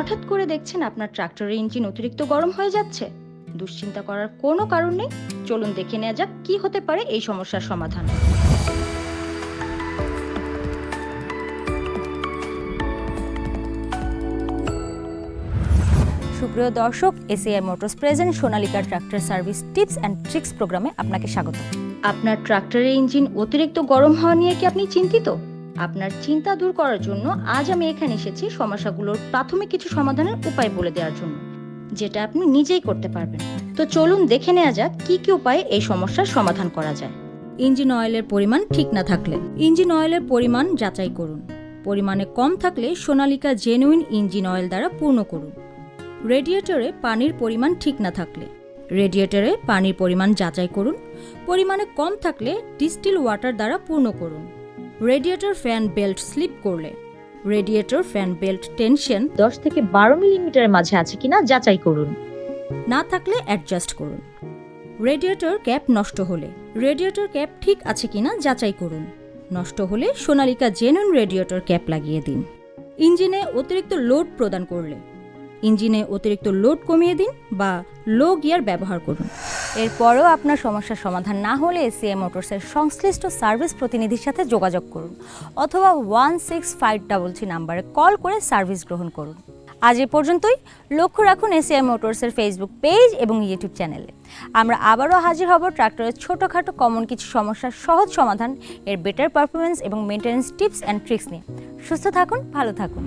হঠাৎ করে দেখছেন আপনার ট্রাক্টরের ইঞ্জিন অতিরিক্ত গরম হয়ে যাচ্ছে। দুশ্চিন্তা করার কোনো কারণ নেই। চলুন দেখে নেওয়া যাক কি হতে পারে এই সমস্যার সমাধান। সুপ্রিয় দর্শক, ACI Motors present Sonalika tractor service tips and tricks প্রোগ্রামে আপনাকে স্বাগত। আপনার ট্রাক্টরের ইঞ্জিন অতিরিক্ত গরম হওয়া নিয়ে কি আপনি চিন্তিত? আপনার চিন্তা দূর করার জন্য আজ আমি এখানে এসেছি সমস্যাগুলোর প্রাথমিক কিছু সমাধানের উপায় বলে দেওয়ার জন্য, যেটা আপনি নিজেই করতে পারবেন। তো চলুন দেখে নেওয়া যাক কি কি উপায়ে এই সমস্যার সমাধান করা যায়। ইঞ্জিন অয়েলের পরিমাণ ঠিক না থাকলে। ইঞ্জিন অয়েলের পরিমাণ যাচাই করুন। পরিমাণে কম থাকলে সোনালিকা জেনুইন ইঞ্জিন অয়েল দ্বারা পূর্ণ করুন। রেডিয়েটরে পানির পরিমাণ ঠিক না থাকলে। রেডিয়েটরে পানির পরিমাণ যাচাই করুন। পরিমাণে কম থাকলে ডিস্টিল ওয়াটার দ্বারা পূর্ণ করুন। রেডিয়েটর ফ্যান বেল্ট স্লিপ করলে। রেডিয়েটর ফ্যান বেল্ট টেনশন দশ থেকে বারো মিলিমিটারের মাঝে আছে কিনা যাচাই করুন। না থাকলে অ্যাডজাস্ট করুন। রেডিয়েটর ক্যাপ নষ্ট হলে। রেডিয়েটর ক্যাপ ঠিক আছে কিনা যাচাই করুন। নষ্ট হলে সোনালিকা জেনুইন রেডিয়েটর ক্যাপ লাগিয়ে দিন। ইঞ্জিনে অতিরিক্ত লোড প্রদান করলে। ইঞ্জিনে অতিরিক্ত লোড কমিয়ে দিন বা লো গিয়ার ব্যবহার করুন। এরপরেও আপনার সমস্যার সমাধান না হলে এসিএ মোটরসের সংশ্লিষ্ট সার্ভিস প্রতিনিধির সাথে যোগাযোগ করুন অথবা one six five double three নাম্বারে কল করে সার্ভিস গ্রহণ করুন। আজ এ পর্যন্তই। লক্ষ্য রাখুন এসিআই মোটরসের ফেসবুক পেজ এবং ইউটিউব চ্যানেলে আমরা আবারও হাজির হব ট্রাক্টরের ছোটোখাটো কমন কিছু সমস্যার সহজ সমাধান, এর বেটার পারফরমেন্স এবং মেনটেন্যান্স টিপস অ্যান্ড ট্রিক্স নিয়ে। সুস্থ থাকুন, ভালো থাকুন।